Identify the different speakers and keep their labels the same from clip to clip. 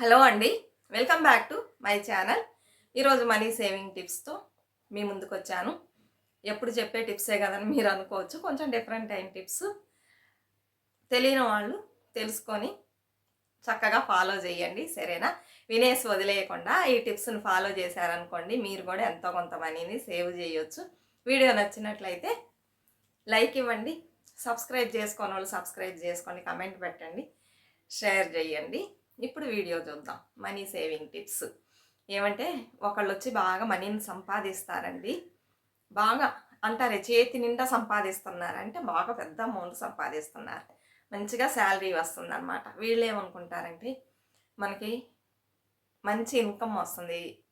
Speaker 1: Hello అండి. Welcome back to my channel. ఈరోజు money saving టిప్స్తో మీ ముందుకు వచ్చాను ఎప్పుడు చెప్పే టిప్సే కదని మీరు అనుకోవచ్చు. కొంచెం డిఫరెంట్ అయిన టిప్స్. తెలియని వాళ్ళు తెలుసుకొని చక్కగా ఫాలో చేయండి. సరేనా? వినేసి వదిలేయకుండా ఈ టిప్స్ని ఫాలో చేశారనుకోండి మీరు కూడా ఎంతో కొంత మనీని సేవ్ చేయొచ్చు. వీడియో నచ్చినట్లయితే లైక్ ఇవ్వండి. సబ్స్క్రైబ్ చేసుకోని వాళ్ళు సబ్స్క్రైబ్ చేసుకోండి కమెంట్ పెట్టండి. షేర్ చేయండి. ఇప్పుడు వీడియో చూద్దాం. Money saving tips. ఏమంటే ఒకళ్ళు వచ్చి బాగా మనీని సంపాదిస్తారండి. బాగా అంటారే చేతి నిండా సంపాదిస్తున్నారంటే బాగా పెద్ద అమౌంట్ సంపాదిస్తున్నారు. మంచిగా శాలరీ వస్తుంది అనమాట వీళ్ళు ఏమనుకుంటారంటే మనకి మంచి ఇన్కమ్ వస్తుంది.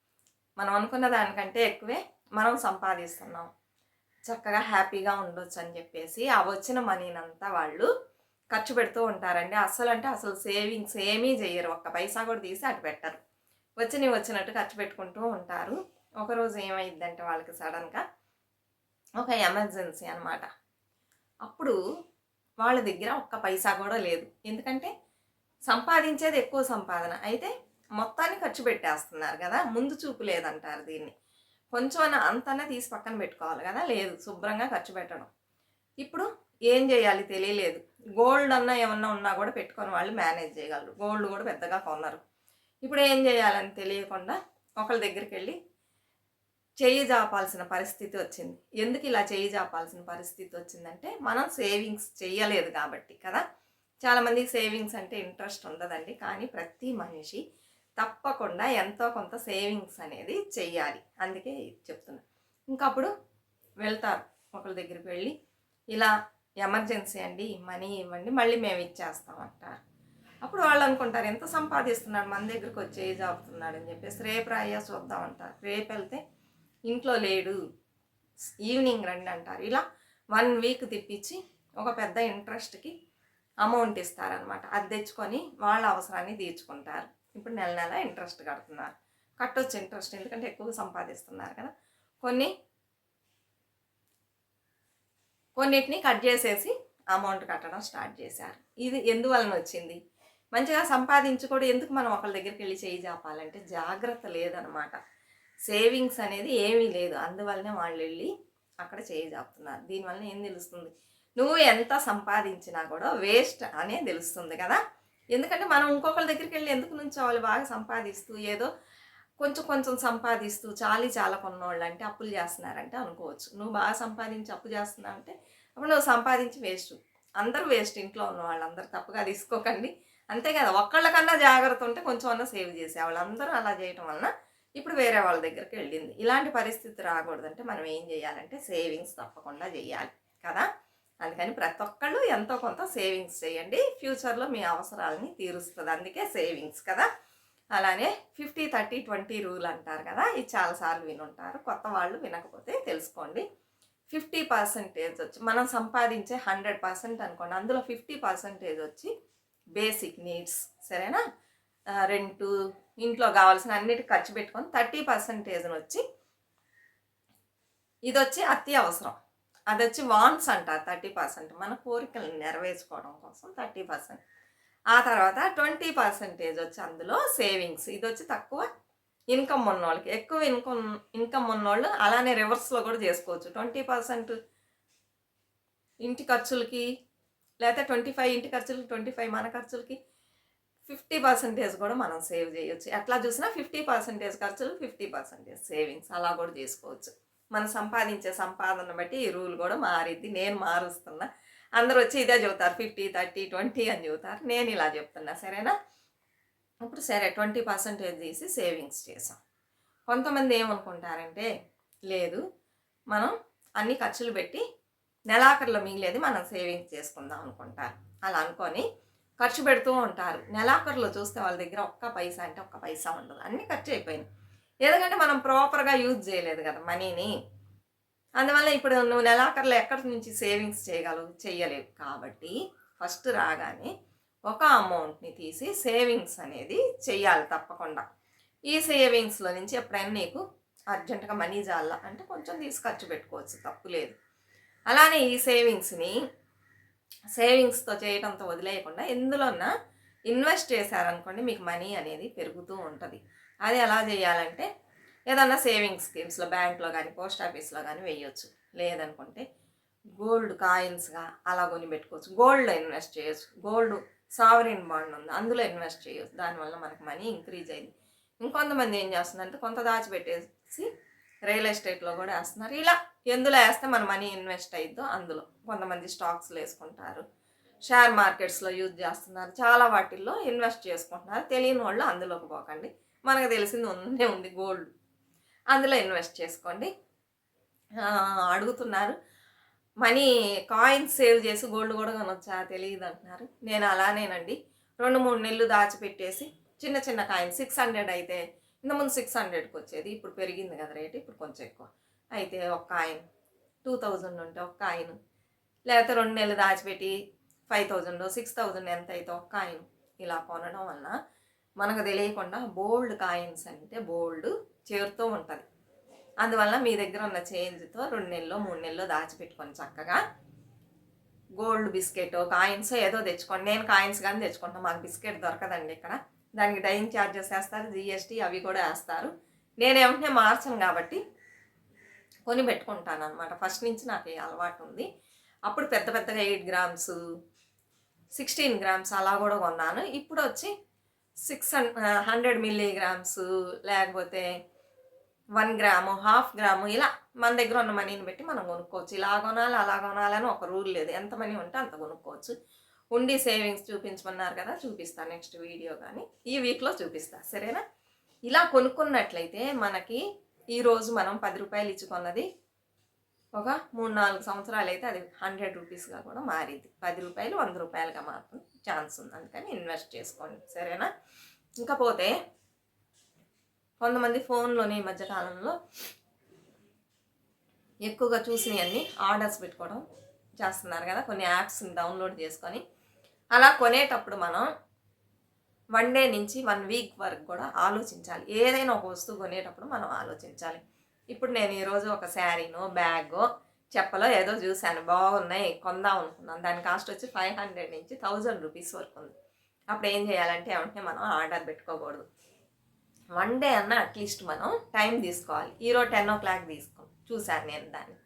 Speaker 1: మనం అనుకున్న దానికంటే ఎక్కువే మనం సంపాదిస్తున్నాం. చక్కగా హ్యాపీగా ఉండొచ్చు అని చెప్పేసి ఆ వచ్చిన మనీనంతా వాళ్ళు ఖర్చు పెడుతూ ఉంటారండి. అసలు అంటే అసలు సేవింగ్స్ ఏమీ చేయరు ఒక్క పైసా కూడా తీసి అటు పెట్టరు. వచ్చినవి వచ్చినట్టు ఖర్చు పెట్టుకుంటూ ఉంటారు. ఒకరోజు ఏమైందంటే వాళ్ళకి సడన్గా ఒక ఎమర్జెన్సీ అనమాట అప్పుడు వాళ్ళ దగ్గర ఒక్క పైసా కూడా లేదు. ఎందుకంటే సంపాదించేది ఎక్కువ సంపాదన. అయితే మొత్తాన్ని ఖర్చు పెట్టేస్తున్నారు కదా. ముందు చూపు లేదంటారు దీన్ని. కొంచెం అన్న తీసి పక్కన పెట్టుకోవాలి కదా. లేదు శుభ్రంగా ఖర్చు పెట్టడం. ఇప్పుడు ఏం చేయాలి తెలియలేదు. గోల్డ్ అన్న ఏమన్నా ఉన్నా కూడా పెట్టుకొని వాళ్ళు మేనేజ్ చేయగలరు. గోల్డ్ కూడా పెద్దగా కొన్నారు ఇప్పుడు ఏం చేయాలని తెలియకుండా ఒకళ్ళ దగ్గరికి వెళ్ళి చేయి జాపాల్సిన పరిస్థితి వచ్చింది. ఎందుకు ఇలా చేయి జాపాల్సిన పరిస్థితి వచ్చిందంటే మనం సేవింగ్స్ చేయలేదు కాబట్టి కదా. చాలామందికి సేవింగ్స్ అంటే ఇంట్రెస్ట్ ఉండదండి. కానీ ప్రతి మనిషి తప్పకుండా ఎంతో కొంత సేవింగ్స్ అనేది చెయ్యాలి. అందుకే చెప్తున్నా. ఇంకప్పుడు వెళ్తారు. ఒకళ్ళ దగ్గరికి వెళ్ళి ఇలా ఎమర్జెన్సీ అండి మనీ ఇవ్వండి మళ్ళీ మేము ఇచ్చేస్తాం అంటారు అప్పుడు వాళ్ళు అనుకుంటారు ఎంత సంపాదిస్తున్నాడు మన దగ్గరికి వచ్చి ఏ జాబుతున్నాడు అని చెప్పేసి రేపు రాయ్యా చూద్దాం అంటారు. రేపు వెళ్తే ఇంట్లో లేడు ఈవినింగ్ రండి అంటారు. ఇలా వన్ వీక్ తిప్పించి ఒక పెద్ద ఇంట్రెస్ట్కి అమౌంట్ ఇస్తారనమాట అది తెచ్చుకొని వాళ్ళ అవసరాన్ని తీర్చుకుంటారు. ఇప్పుడు నెల నెల ఇంట్రెస్ట్ కడుతున్నారు. కట్టొచ్చు ఇంట్రెస్ట్ ఎందుకంటే ఎక్కువ సంపాదిస్తున్నారు కదా. కొన్ని కొన్నిటిని కట్ చేసేసి అమౌంట్ కట్టడం స్టార్ట్ చేశారు. ఇది ఎందువలన వచ్చింది? మంచిగా సంపాదించి కూడా ఎందుకు మనం ఒకళ్ళ దగ్గరికి వెళ్ళి చేయి జాపాలంటే జాగ్రత్త లేదనమాట. సేవింగ్స్ అనేది ఏమీ లేదు. అందువల్లనే వాళ్ళు వెళ్ళి అక్కడ చేయి జాపుతున్నారు దీనివల్ల ఏం తెలుస్తుంది? నువ్వు ఎంత సంపాదించినా కూడా వేస్ట్ అనే తెలుస్తుంది కదా? ఎందుకంటే మనం ఇంకొకళ్ళ దగ్గరికి వెళ్ళి ఎందుకు నుంచోవాలి? బాగా సంపాదిస్తూ ఏదో కొంచెం కొంచెం సంపాదిస్తూ చాలీ చాలా కొన్నోళ్ళు అంటే అప్పులు చేస్తున్నారంటే అనుకోవచ్చు. నువ్వు బాగా సంపాదించి అప్పు చేస్తున్నావు అంటే అప్పుడు నువ్వు సంపాదించి వేస్ట్. అందరూ వేస్ట్ ఇంట్లో ఉన్న వాళ్ళందరూ తప్పుగా తీసుకోకండి. అంతే కదా. ఒక్కళ్ళకన్నా జాగ్రత్త ఉంటే కొంచెం అన్నా సేవ్ చేసే వాళ్ళందరూ అలా చేయటం వలన ఇప్పుడు వేరే వాళ్ళ దగ్గరికి వెళ్ళింది. ఇలాంటి పరిస్థితి రాకూడదంటే మనం ఏం చేయాలంటే సేవింగ్స్ తప్పకుండా చేయాలి కదా. అందుకని ప్రతి ఒక్కళ్ళు ఎంతో కొంత సేవింగ్స్ చేయండి. ఫ్యూచర్లో మీ అవసరాలని తీరుస్తుంది. అందుకే సేవింగ్స్ కదా. అలానే ఫిఫ్టీ థర్టీ ట్వంటీ రూల్ అంటారు కదా ఇది చాలాసార్లు వినుంటారు. కొత్త వాళ్ళు వినకపోతే తెలుసుకోండి. ఫిఫ్టీ పర్సెంటేజ్ వచ్చి మనం సంపాదించే హండ్రెడ్ పర్సెంట్ అనుకోండి అందులో ఫిఫ్టీ పర్సెంటేజ్ వచ్చి బేసిక్ నీడ్స్ సరేనా? రెంటు ఇంట్లో కావాల్సిన అన్నిటి ఖర్చు పెట్టుకొని థర్టీ పర్సెంటేజ్ని వచ్చి ఇది వచ్చి అత్యవసరం. అది వచ్చి వాన్స్ అంటారు థర్టీ పర్సెంట్. మన కోరికలను నెరవేర్చుకోవడం కోసం థర్టీ పర్సెంట్. ఆ తర్వాత ట్వంటీ పర్సెంటేజ్ వచ్చి అందులో సేవింగ్స్. ఇది వచ్చి తక్కువ ఇన్కమ్ ఉన్నోళ్ళకి. ఎక్కువ ఇన్కమ్ ఇన్కమ్ ఉన్నోళ్ళు అలానే రివర్స్లో కూడా చేసుకోవచ్చు. ట్వంటీ పర్సెంట్ ఇంటి ఖర్చులకి లేకపోతే ట్వంటీ ఫైవ్ ఇంటి ఖర్చులకి ట్వంటీ ఫైవ్ మన ఖర్చులకి ఫిఫ్టీ పర్సెంటేజ్ కూడా మనం సేవ్ చేయొచ్చు. ఎట్లా చూసినా ఫిఫ్టీ పర్సెంటేజ్ ఖర్చులు ఫిఫ్టీ పర్సెంటేజ్ సేవింగ్స్. అలా కూడా చేసుకోవచ్చు. మనం సంపాదించే సంపాదన బట్టి ఈ రూల్ కూడా మారిద్ది నేను మారుస్తున్నా అందరూ వచ్చి ఇదే చెబుతారు ఫిఫ్టీ థర్టీ ట్వంటీ అని చెబుతారు. నేను ఇలా చెప్తున్నా సరేనా? ఇప్పుడు సరే ట్వంటీ పర్సెంటేజ్ తీసి సేవింగ్స్ చేసాం. కొంతమంది ఏమనుకుంటారంటే లేదు మనం అన్ని ఖర్చులు పెట్టి నెలాఖరులో మిగిలేది మనం సేవింగ్స్ చేసుకుందాం అనుకుంటారు. అలా అనుకొని ఖర్చు పెడుతూ ఉంటారు. నెలాఖరులో చూస్తే వాళ్ళ దగ్గర ఒక్క పైసా అంటే ఒక్క పైసా ఉండదు. అన్నీ ఖర్చు అయిపోయింది ఎందుకంటే మనం ప్రాపర్గా యూజ్ చేయలేదు కదా మనీని. అందువల్ల ఇప్పుడు నువ్వు నెలాఖరులో ఎక్కడి నుంచి సేవింగ్స్ చేయగలవు? చేయలేవు కాబట్టి ఫస్ట్ రాగానే ఒక అమౌంట్ని తీసి సేవింగ్స్ అనేది చేయాలి తప్పకుండా. ఈ సేవింగ్స్లో నుంచి ఎప్పుడైనా నీకు అర్జెంటుగా మనీ జాల అంటే కొంచెం తీసి ఖర్చు పెట్టుకోవచ్చు తప్పు లేదు. అలానే ఈ సేవింగ్స్ని సేవింగ్స్తో చేయడంతో వదిలేయకుండా ఎందులోన్నా ఇన్వెస్ట్ చేశారనుకోండి మీకు మనీ అనేది పెరుగుతూ ఉంటుంది. అది ఎలా చేయాలంటే ఏదన్నా సేవింగ్స్ స్కీమ్స్లో బ్యాంక్లో కానీ పోస్ట్ ఆఫీస్లో కానీ వేయొచ్చు లేదనుకుంటే గోల్డ్ కాయిన్స్గా అలా కొని పెట్టుకోవచ్చు. గోల్డ్లో ఇన్వెస్ట్ చేయొచ్చు. గోల్డ్ సావరిన్ బాండ్ ఉంది. అందులో ఇన్వెస్ట్ చేయొచ్చు. దానివల్ల మనకు మనీ ఇంక్రీజ్ అయింది. ఇంకొంతమంది ఏం చేస్తున్నారంటే కొంత దాచిపెట్టేసి రియల్ ఎస్టేట్లో కూడా వేస్తున్నారు. ఇలా ఎందులో వేస్తే మన మనీ ఇన్వెస్ట్ అయిద్దో అందులో. కొంతమంది స్టాక్స్లో వేసుకుంటారు. షేర్ మార్కెట్స్లో యూజ్ చేస్తున్నారు. చాలా వాటిల్లో ఇన్వెస్ట్ చేసుకుంటున్నారు. తెలియని వాళ్ళు అందులోకి పోకండి. మనకు తెలిసింది ఉందే ఉంది గోల్డ్. అందులో ఇన్వెస్ట్ చేసుకోండి. అడుగుతున్నారు. మనీ కాయిన్స్ సేవ్ చేసి గోల్డ్ కూడా కొనొచ్చా తెలియదు అంటున్నారు. నేను అలానేనండి. రెండు మూడు నెలలు దాచిపెట్టేసి చిన్న చిన్న కాయిన్ సిక్స్ హండ్రెడ్ అయితే ఇంతకుముందు సిక్స్ హండ్రెడ్కి వచ్చేది. ఇప్పుడు పెరిగింది కదా రేట్ ఇప్పుడు కొంచెం ఎక్కువ. అయితే ఒక కాయిన్ టూ థౌజండ్ ఉంటే ఒక కాయిన్. లేకపోతే రెండు నెలలు దాచిపెట్టి ఫైవ్ థౌజండ్ సిక్స్ థౌజండ్ ఎంత అయితే ఒక కాయిన్ ఇలా కొనడం వలన మనకు తెలియకుండా బోల్డ్ కాయిన్స్ అంటే బోల్డ్ చేరుతూ ఉంటుంది. అందువల్ల మీ దగ్గర ఉన్న చేంజ్తో రెండు నెలలు మూడు నెలలు దాచిపెట్టుకొని చక్కగా గోల్డ్ బిస్కెట్ కాయిన్స్ ఏదో తెచ్చుకోండి. నేను కాయిన్స్ కానీ తెచ్చుకుంటాను. మాకు బిస్కెట్ దొరకదండి ఇక్కడ. దానికి డైయింగ్ ఛార్జెస్ వేస్తారు జిఎస్టీ అవి కూడా వేస్తారు. నేను ఏమంటే మార్చను కాబట్టి కొని పెట్టుకుంటాను అనమాట ఫస్ట్ నుంచి నాకు అలవాటు ఉంది. అప్పుడు పెద్ద పెద్దగా ఎయిట్ గ్రామ్స్ సిక్స్టీన్ గ్రామ్స్ అలా కూడా కొన్నాను. ఇప్పుడు వచ్చి సిక్స్ హండ్రెడ్ మిల్లీగ్రామ్స్ లేకపోతే వన్ గ్రాము హాఫ్ గ్రాము ఇలా మన దగ్గర ఉన్న మనీని బట్టి మనం కొనుక్కోవచ్చు. ఇలా కొనాలి అలా కొనాలని ఒక రూల్ లేదు. ఎంత మనీ ఉంటే అంత కొనుక్కోవచ్చు. ఉండి సేవింగ్స్ చూపించమన్నారు కదా చూపిస్తాను నెక్స్ట్ వీడియో కానీ. ఈ వీక్లో చూపిస్తా సరేనా? ఇలా కొనుక్కున్నట్లయితే మనకి ఈరోజు మనం పది రూపాయలు ఇచ్చుకున్నది ఒక మూడు నాలుగు సంవత్సరాలు అయితే అది హండ్రెడ్ రూపీస్గా కూడా మారింది. పది రూపాయలు వంద రూపాయలుగా మాత్రం ఛాన్స్ ఉంది. అందుకని ఇన్వెస్ట్ చేసుకోండి. సరేనా? ఇంకా పోతే కొంతమంది ఫోన్లోని ఈ మధ్యకాలంలో ఎక్కువగా చూసినవన్నీ ఆర్డర్స్ పెట్టుకోవడం చేస్తున్నారు కదా. కొన్ని యాప్స్ని డౌన్లోడ్ చేసుకొని అలా కొనేటప్పుడు మనం వన్ డే నుంచి వన్ వీక్ వరకు కూడా ఆలోచించాలి. ఏదైనా ఒక వస్తువు కొనేటప్పుడు మనం ఆలోచించాలి. ఇప్పుడు నేను ఈరోజు ఒక శారీనో బ్యాగో చెప్పలో ఏదో చూశాను. బాగున్నాయి కొందాం అనుకున్నాను. దాని కాస్ట్ వచ్చి ఫైవ్ హండ్రెడ్ నుంచి థౌజండ్ రూపీస్ వరకు ఉంది. అప్పుడు ఏం చేయాలంటే ఏమంటే మనం ఆర్డర్ పెట్టుకోకూడదు. వన్ డే అన్న అట్లీస్ట్ మనం టైం తీసుకోవాలి. ఈరోజు టెన్ ఓ క్లాక్ తీసుకో చూశాను నేను దాన్ని.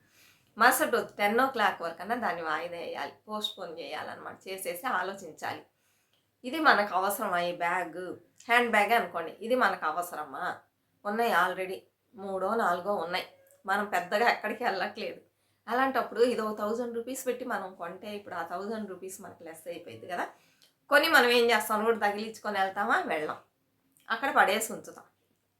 Speaker 1: మరుసటి రోజు టెన్ ఓ క్లాక్ వరకు అన్నా దాన్ని వాయిదా వేయాలి పోస్ట్ పోన్ చేయాలన్నమాట. చేసేసి ఆలోచించాలి. ఇది మనకు అవసరమా ఈ బ్యాగ్ హ్యాండ్ బ్యాగ్ అనుకోండి ఇది మనకు అవసరమా? ఉన్నాయి ఆల్రెడీ మూడో నాలుగో ఉన్నాయి. మనం పెద్దగా ఎక్కడికి వెళ్ళట్లేదు. అలాంటప్పుడు ఇది ఒక థౌజండ్ రూపీస్ పెట్టి మనం కొంటే ఇప్పుడు ఆ థౌజండ్ రూపీస్ మనకు లెస్ అయిపోయింది కదా. కొని మనం ఏం చేస్తాం? కూడా తగిలించుకొని వెళ్తామా? వెళ్ళాం. అక్కడ పడేసి ఉంచుతాం.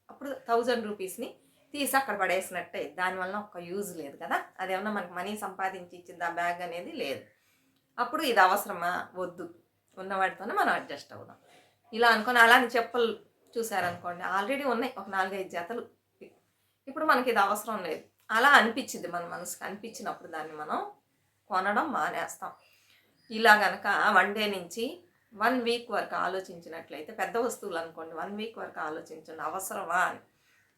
Speaker 1: అప్పుడు థౌజండ్ రూపీస్ని తీసి అక్కడ పడేసినట్టే. దానివల్ల ఒక యూజ్ లేదు కదా. అదేమన్నా మనకు మనీ సంపాదించి ఇచ్చింది ఆ బ్యాగ్ అనేది లేదు. అప్పుడు ఇది అవసరమా? వద్దు. ఉన్న వాటితోనే మనం అడ్జస్ట్ అవుదాం. ఇలా అనుకొని అలాని చెప్పులు చూసారనుకోండి ఆల్రెడీ ఉన్నాయి. ఒక నాలుగైదు జతలు. ఇప్పుడు మనకి ఇది అవసరం లేదు. అలా అనిపించింది మన మనసుకు. అనిపించినప్పుడు దాన్ని మనం కొనడం మానేస్తాం. ఇలా గనక వన్ డే నుంచి వన్ వీక్ వరకు ఆలోచించినట్లయితే పెద్ద వస్తువులు అనుకోండి వన్ వీక్ వరకు ఆలోచించండి అవసరమా అని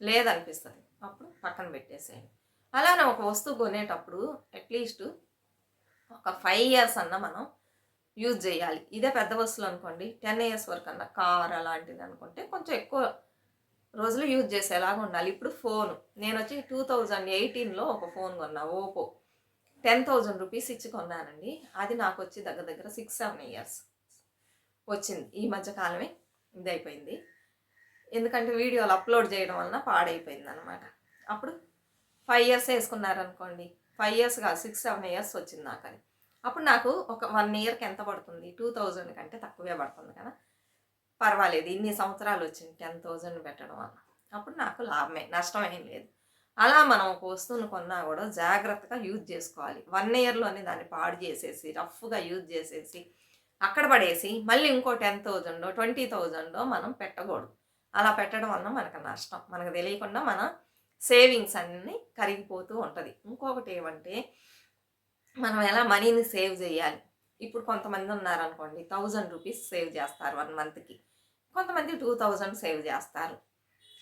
Speaker 1: లేదనిపిస్తుంది. అప్పుడు పక్కన పెట్టేసేయండి. అలానే ఒక వస్తువు కొనేటప్పుడు అట్లీస్ట్ ఒక ఫైవ్ ఇయర్స్ అన్న మనం యూజ్ చేయాలి. ఇదే పెద్ద వస్తువులు అనుకోండి టెన్ ఇయర్స్ వరకు అన్న కార్ అలాంటిది అనుకుంటే కొంచెం ఎక్కువ రోజులు యూజ్ చేసేలాగా ఉండాలి. ఇప్పుడు ఫోన్ నేను వచ్చి టూ థౌజండ్ ఎయిటీన్లో ఒక ఫోన్ కొన్నా ఓపో. టెన్ థౌజండ్ రూపీస్ ఇచ్చి కొన్నానండి. అది నాకు వచ్చి దగ్గర దగ్గర సిక్స్ సెవెన్ ఇయర్స్. వచ్చింది. ఈ మధ్య కాలమే ఇదైపోయింది ఎందుకంటే వీడియోలు అప్లోడ్ చేయడం వలన పాడైపోయింది అనమాట అప్పుడు ఫైవ్ ఇయర్స్ వేసుకున్నారనుకోండి. ఫైవ్ ఇయర్స్ కాదు సిక్స్ సెవెన్ ఇయర్స్ వచ్చింది నాకు అది అప్పుడు నాకు ఒక వన్ ఇయర్కి ఎంత పడుతుంది? టూ థౌజండ్ కంటే తక్కువే పడుతుంది కదా. పర్వాలేదు ఇన్ని సంవత్సరాలు వచ్చింది టెన్ థౌజండ్ పెట్టడం వల్ల అప్పుడు నాకు లాభమే నష్టం లేదు. అలా మనం ఒక వస్తువును కొన్నా కూడా జాగ్రత్తగా యూజ్ చేసుకోవాలి. వన్ ఇయర్లోనే దాన్ని పాడు చేసేసి రఫ్గా యూజ్ చేసేసి అక్కడ పడేసి మళ్ళీ ఇంకో టెన్ థౌజండో ట్వంటీ థౌజండో మనం పెట్టకూడదు. అలా పెట్టడం వల్ల మనకు నష్టం. మనకు తెలియకుండా మన సేవింగ్స్ అన్నీ కరిగిపోతూ ఉంటుంది. ఇంకొకటి ఏమంటే మనం ఎలా మనీని సేవ్ చేయాలి? ఇప్పుడు కొంతమంది ఉన్నారనుకోండి థౌజండ్ రూపీస్ సేవ్ చేస్తారు వన్ మంత్కి. కొంతమంది టూ థౌజండ్ సేవ్ చేస్తారు.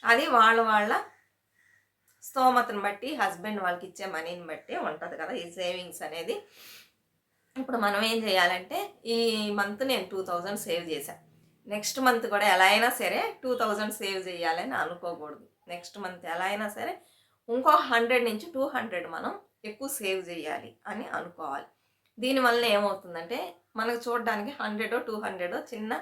Speaker 1: అది వాళ్ళ వాళ్ళ స్తోమతను బట్టి హస్బెండ్ వాళ్ళకి ఇచ్చే మనీని బట్టి ఉంటుంది కదా ఈ సేవింగ్స్ అనేది. ఇప్పుడు మనం ఏం చేయాలంటే ఈ మంత్ నేను టూ థౌజండ్ సేవ్ చేశాను నెక్స్ట్ మంత్ కూడా ఎలా అయినా సరే టూ థౌజండ్ సేవ్ చేయాలని అనుకోకూడదు. నెక్స్ట్ మంత్ ఎలా అయినా సరే ఇంకో హండ్రెడ్ నుంచి టూ హండ్రెడ్ మనం ఎక్కువ సేవ్ చేయాలి అని అనుకోవాలి. దీనివల్ల ఏమవుతుందంటే మనకు చూడడానికి హండ్రెడో టూ హండ్రెడో చిన్న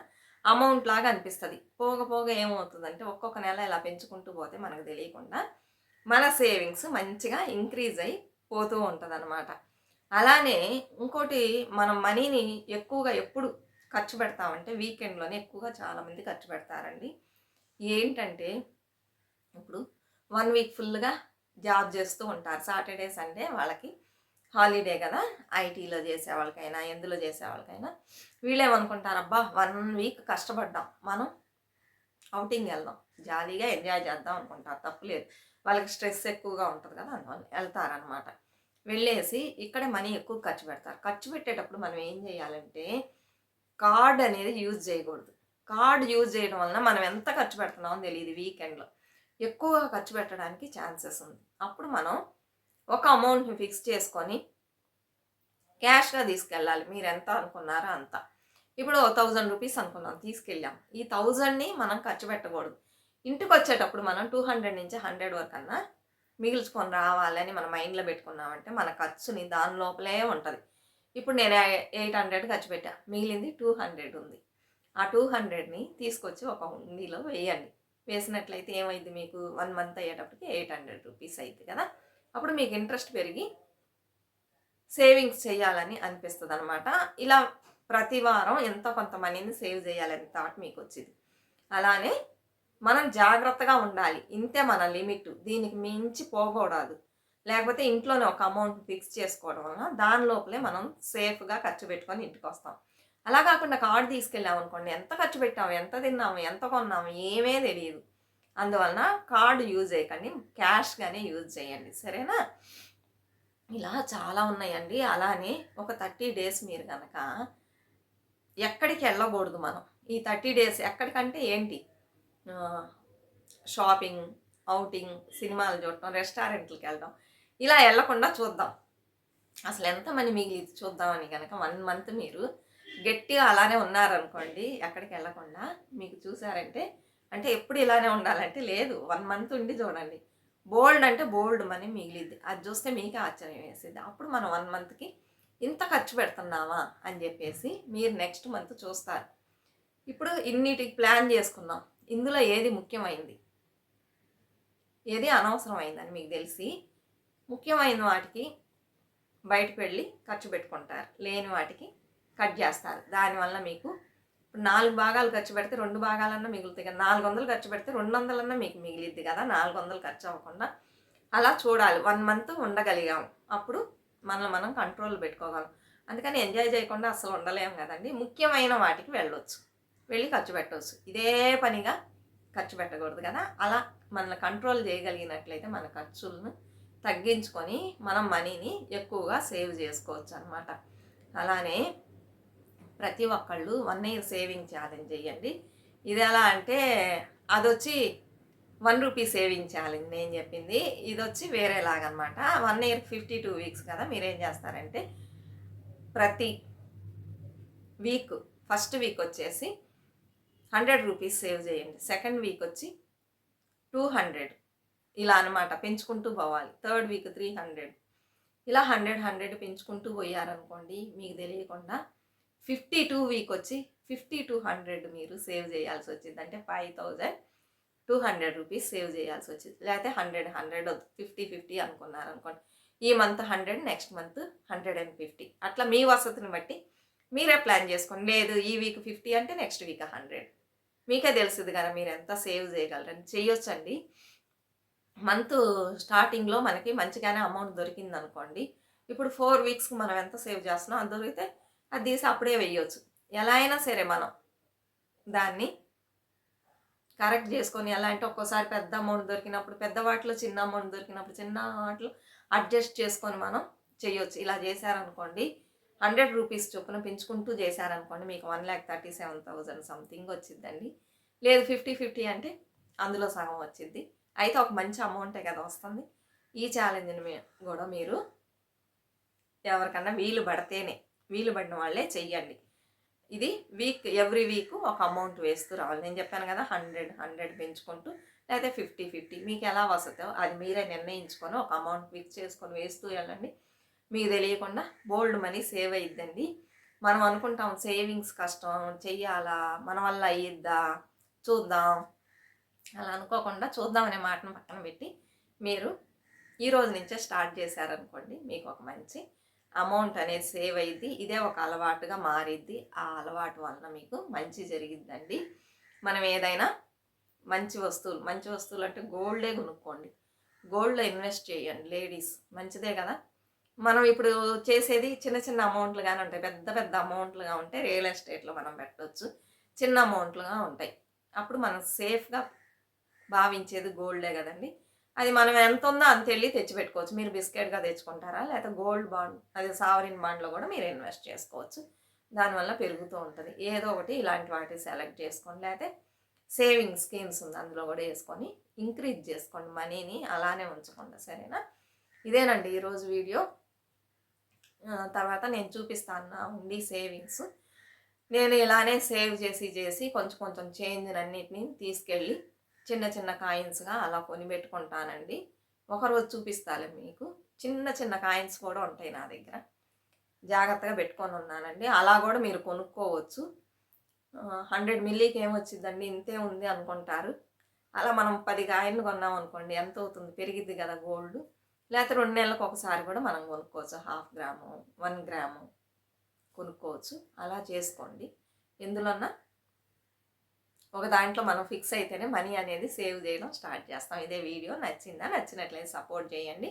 Speaker 1: అమౌంట్ లాగా అనిపిస్తుంది. పోగ పోగ ఏమవుతుందంటే ఒక్కొక్క నెల ఇలా పెంచుకుంటూ పోతే మనకు తెలియకుండా మన సేవింగ్స్ మంచిగా ఇంక్రీజ్ అయి పోతూ ఉంటుంది అన్నమాట అలానే ఇంకోటి మనం మనీని ఎక్కువగా ఎప్పుడు ఖర్చు పెడతామంటే వీకెండ్లోనే ఎక్కువగా చాలామంది ఖర్చు పెడతారండి. ఏంటంటే ఇప్పుడు వన్ వీక్ ఫుల్గా జాబ్ చేస్తూ ఉంటారు. సాటర్డే సండే వాళ్ళకి హాలిడే కదా. ఐటీలో చేసే వాళ్ళకైనా ఎందులో చేసే వాళ్ళకైనా వీళ్ళేమనుకుంటారు అబ్బా వన్ వీక్ కష్టపడ్డాం. మనం అవుటింగ్ వెళ్దాం. జాలీగా ఎంజాయ్ చేద్దాం అనుకుంటారు. తప్పులేదు వాళ్ళకి స్ట్రెస్ ఎక్కువగా ఉంటుంది కదా అందువల్ల వెళ్తారనమాట వెళ్ళేసి ఇక్కడే మనీ ఎక్కువ ఖర్చు పెడతారు. ఖర్చు పెట్టేటప్పుడు మనం ఏం చేయాలంటే కార్డ్ అనేది యూజ్ చేయకూడదు. కార్డ్ యూజ్ చేయడం వలన మనం ఎంత ఖర్చు పెడుతున్నామో తెలియదు వీకెండ్లో. ఎక్కువగా ఖర్చు పెట్టడానికి ఛాన్సెస్ ఉంది. అప్పుడు మనం ఒక అమౌంట్ని ఫిక్స్ చేసుకొని క్యాష్గా తీసుకెళ్ళాలి. మీరు ఎంత అనుకున్నారో అంత. ఇప్పుడు థౌజండ్ రూపీస్ అనుకున్నాం తీసుకెళ్ళాం. ఈ థౌజండ్ని మనం ఖర్చు పెట్టకూడదు. ఇంటికి వచ్చేటప్పుడు మనం టూ హండ్రెడ్ నుంచి హండ్రెడ్ వరకు అన్నా మిగిల్చుకొని రావాలని మన మైండ్లో పెట్టుకున్నామంటే మన ఖర్చుని దాని లోపలే ఉంటుంది. ఇప్పుడు నేను ఎయిట్ హండ్రెడ్ ఖర్చు పెట్టా మిగిలింది టూ హండ్రెడ్ ఉంది. ఆ టూ హండ్రెడ్ని తీసుకొచ్చి ఒక హుండీలో వేయండి. వేసినట్లయితే ఏమైంది మీకు? వన్ మంత్ అయ్యేటప్పటికి ఎయిట్ హండ్రెడ్ రూపీస్ అవుతుంది కదా? అప్పుడు మీకు ఇంట్రెస్ట్ పెరిగి సేవింగ్స్ చేయాలని అనిపిస్తుంది అనమాట ఇలా ప్రతి వారం ఎంతో కొంత మనీని సేవ్ చేయాలని థాట్ మీకు వచ్చింది అలానే మనం జాగ్రత్తగా ఉండాలి. ఇంతే మన లిమిట్. దీనికి మించి పోకూడదు. లేకపోతే ఇంట్లోనే ఒక అమౌంట్ ఫిక్స్ చేసుకోవడం వలన దాని లోపలే మనం సేఫ్గా ఖర్చు పెట్టుకొని ఇంటికి వస్తాం. అలా కాకుండా కార్డు తీసుకెళ్ళాం అనుకోండి ఎంత ఖర్చు పెట్టాము ఎంత తిన్నాము ఎంత కొన్నాము ఏమే తెలియదు. అందువలన కార్డు యూజ్ చేయకండి. క్యాష్గానే యూజ్ చేయండి. సరేనా? ఇలా చాలా ఉన్నాయండి. అలానే ఒక థర్టీ డేస్ మీరు కనుక ఎక్కడికి వెళ్ళకూడదు మనం. ఈ థర్టీ డేస్ ఎక్కడికంటే ఏంటి? షాపింగ్ అవుటింగ్ సినిమాలు చూడటం రెస్టారెంట్లకు వెళ్ళడం ఇలా వెళ్ళకుండా చూద్దాం. అసలు ఎంత మనీ మిగిలింది చూద్దామని కనుక వన్ మంత్ మీరు గట్టిగా అలానే ఉన్నారనుకోండి ఎక్కడికి వెళ్ళకుండా మీకు చూసారంటే అంటే ఎప్పుడు ఇలానే ఉండాలంటే లేదు వన్ మంత్ ఉండి చూడండి. బోల్డ్ అంటే బోల్డ్ మనీ మిగిలిద్ది అది చూస్తే మీకే ఆశ్చర్యం వేసేది. అప్పుడు మనం వన్ మంత్కి ఇంత ఖర్చు పెడుతున్నామా అని చెప్పేసి మీరు నెక్స్ట్ మంత్ చూస్తారు. ఇప్పుడు ఇన్నిటికి ప్లాన్ చేసుకున్నాం ఇందులో ఏది ముఖ్యమైంది? ఏది అనవసరమైందని మీకు తెలిసి ముఖ్యమైన వాటికి బయటకు వెళ్ళి ఖర్చు పెట్టుకుంటారు. లేని వాటికి కట్ చేస్తారు. దానివల్ల మీకు ఇప్పుడు నాలుగు భాగాలు ఖర్చు పెడితే రెండు భాగాలన్నా మిగులుతాయి కదా. నాలుగు వందలు ఖర్చు పెడితే రెండు వందలన్నా మీకు మిగిలిద్ది కదా. నాలుగు వందలు ఖర్చు అవ్వకుండా అలా చూడాలి. వన్ మంత్ ఉండగలిగాము అప్పుడు మనల్ని మనం కంట్రోల్ పెట్టుకోగలం. అందుకని ఎంజాయ్ చేయకుండా అసలు ఉండలేము కదండి. ముఖ్యమైన వాటికి వెళ్ళొచ్చు. వెళ్ళి ఖర్చు పెట్టవచ్చు ఇదే పనిగా ఖర్చు పెట్టకూడదు కదా. అలా మనల్ని కంట్రోల్ చేయగలిగినట్లయితే మన ఖర్చులను తగ్గించుకొని మనం మనీని ఎక్కువగా సేవ్ చేసుకోవచ్చు అనమాట అలానే ప్రతి ఒక్కళ్ళు వన్ ఇయర్ సేవింగ్ ఛాలెంజ్ చేయండి. ఇది ఎలా అంటే అది వచ్చి వన్ రూపీ సేవింగ్ ఛాలెంజ్ నేను చెప్పింది. ఇది వచ్చి వేరేలాగనమాట one year fifty two weeks కదా మీరేం చేస్తారంటే ప్రతి వీక్ ఫస్ట్ వీక్ వచ్చేసి హండ్రెడ్ రూపీస్ సేవ్ చేయండి. సెకండ్ వీక్ వచ్చి టూ హండ్రెడ్. ఇలా అనమాట పెంచుకుంటూ పోవాలి. Third week three hundred. ఇలా హండ్రెడ్ హండ్రెడ్ పెంచుకుంటూ పోయారనుకోండి మీకు తెలియకుండా ఫిఫ్టీ టూ వీక్ వచ్చి ఫిఫ్టీ టూ హండ్రెడ్ మీరు సేవ్ చేయాల్సి వచ్చింది. అంటే five thousand two hundred rupees save చేయాల్సి వచ్చింది. లేకపోతే హండ్రెడ్ హండ్రెడ్ ఫిఫ్టీ ఫిఫ్టీ అనుకున్నారు అనుకోండి ఈ month hundred next month hundred and fifty. అట్లా మీ వసతిని బట్టి మీరే ప్లాన్ చేసుకోండి. లేదు ఈ వీక్ ఫిఫ్టీ అంటే నెక్స్ట్ వీక్ హండ్రెడ్. మీకే తెలుస్తుంది కదా మీరు ఎంత సేవ్ చేయగలరని చేయొచ్చండి మంత్ స్టార్టింగ్లో మనకి మంచిగానే అమౌంట్ దొరికింది అనుకోండి. ఇప్పుడు ఫోర్ వీక్స్కి మనం ఎంత సేవ్ చేస్తున్నాం? అది దొరికితే అది తీసి అప్పుడే వేయొచ్చు ఎలా అయినా సరే మనం దాన్ని కరెక్ట్ చేసుకొని ఎలా అంటే ఒక్కోసారి పెద్ద అమౌంట్ దొరికినప్పుడు పెద్ద వాటిలో చిన్న అమౌంట్ దొరికినప్పుడు చిన్న వాటిలో అడ్జస్ట్ చేసుకొని మనం చేయొచ్చు ఇలా చేశారనుకోండి హండ్రెడ్ రూపీస్ చొప్పున పెంచుకుంటూ చేశారనుకోండి మీకు one lakh thirty seven thousand something వచ్చిందండి లేదు ఫిఫ్టీ ఫిఫ్టీ అంటే అందులో సగం వచ్చింది అయితే ఒక మంచి అమౌంటే కదా వస్తుంది. ఈ ఛాలెంజ్ని కూడా మీరు ఎవరికన్నా వీలు పడితేనే వీలు పడిన వాళ్ళే చెయ్యండి. ఇది వీక్ ఎవ్రీ వీక్ ఒక అమౌంట్ వేస్తూ రావాలి. నేను చెప్పాను కదా హండ్రెడ్ హండ్రెడ్ పెంచుకుంటూ లేకపోతే ఫిఫ్టీ ఫిఫ్టీ మీకు ఎలా వస్తుందో అది మీరే నిర్ణయించుకొని ఒక అమౌంట్ ఫిక్స్ చేసుకొని వేస్తూ వెళ్ళండి. మీకు తెలియకుండా బోల్డ్ మనీ సేవ్ అయ్యిద్దండి మనం అనుకుంటాం సేవింగ్స్ కష్టం చెయ్యాలా మన వల్ల అయ్యిద్దా చూద్దాం. అలా అనుకోకుండా చూద్దాం అనే మాటను పక్కన పెట్టి మీరు ఈ రోజు నుంచే స్టార్ట్ చేశారనుకోండి మీకు ఒక మంచి అమౌంట్ అనేది సేవ్ అయ్యిద్ది ఇదే ఒక అలవాటుగా మారిద్ది. ఆ అలవాటు వలన మీకు మంచి జరిగిద్దండి. మనం ఏదైనా మంచి వస్తువులు మంచి వస్తువులు అంటే గోల్డే కొనుక్కోండి. గోల్డ్లో ఇన్వెస్ట్ చేయండి. లేడీస్ మంచిదే కదా? మనం ఇప్పుడు చేసేది చిన్న చిన్న అమౌంట్లుగానే ఉంటాయి. పెద్ద పెద్ద అమౌంట్లుగా ఉంటే రియల్ ఎస్టేట్లో మనం పెట్టవచ్చు చిన్న అమౌంట్లుగా ఉంటాయి. అప్పుడు మనం సేఫ్గా భావించేది గోల్డే కదండి. అది మనం ఎంత ఉందో అంత వెళ్ళి తెచ్చిపెట్టుకోవచ్చు. మీరు బిస్కెట్గా తెచ్చుకుంటారా? లేకపోతే గోల్డ్ బాండ్ అది సావరిన్ బాండ్లో కూడా మీరు ఇన్వెస్ట్ చేసుకోవచ్చు. దానివల్ల పెరుగుతూ ఉంటుంది. ఏదో ఒకటి ఇలాంటి వాటి సెలెక్ట్ చేసుకోండి లేకపోతే సేవింగ్ స్కీమ్స్ ఉంది అందులో కూడా వేసుకొని ఇంక్రీజ్ చేసుకోండి. మనీని అలానే ఉంచకుండా సరేనా? ఇదేనండి ఈరోజు వీడియో. తర్వాత నేను చూపిస్తాను నా ఉండి సేవింగ్స్ నేను ఇలానే సేవ్ చేసి చేసి కొంచెం కొంచెం చేంజ్ అన్నిటిని తీసుకెళ్ళి చిన్న చిన్న కాయిన్స్గా అలా కొని పెట్టుకుంటానండి. ఒకరోజు చూపిస్తాలే మీకు. చిన్న చిన్న కాయిన్స్ కూడా ఉంటాయి నా దగ్గర. జాగ్రత్తగా పెట్టుకొని ఉన్నానండి. అలా కూడా మీరు కొనుక్కోవచ్చు. హండ్రెడ్ మిల్లీకి ఏమొచ్చిందండి ఇంతే ఉంది అనుకుంటారు. అలా మనం పది కాయలు కొన్నాం అనుకోండి ఎంత అవుతుంది పెరిగిద్ది కదా గోల్డ్ లేకపోతే రెండు నెలలకు ఒకసారి కూడా మనం కొనుక్కోవచ్చు. హాఫ్ గ్రాము వన్ గ్రాము కొనుక్కోవచ్చు. అలా చేసుకోండి. ఎందులోన్నా ఒక దాంట్లో మనం ఫిక్స్ అయితేనే మనీ అనేది సేవ్ చేయడం స్టార్ట్ చేస్తాం. ఇదే వీడియో. నచ్చిందా? నచ్చినట్లయితే సపోర్ట్ చేయండి.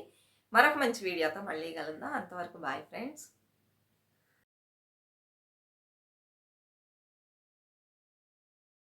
Speaker 1: మరొక మంచి వీడియోతో మళ్ళీ కలుద్దాం. అంతవరకు బాయ్ ఫ్రెండ్స్.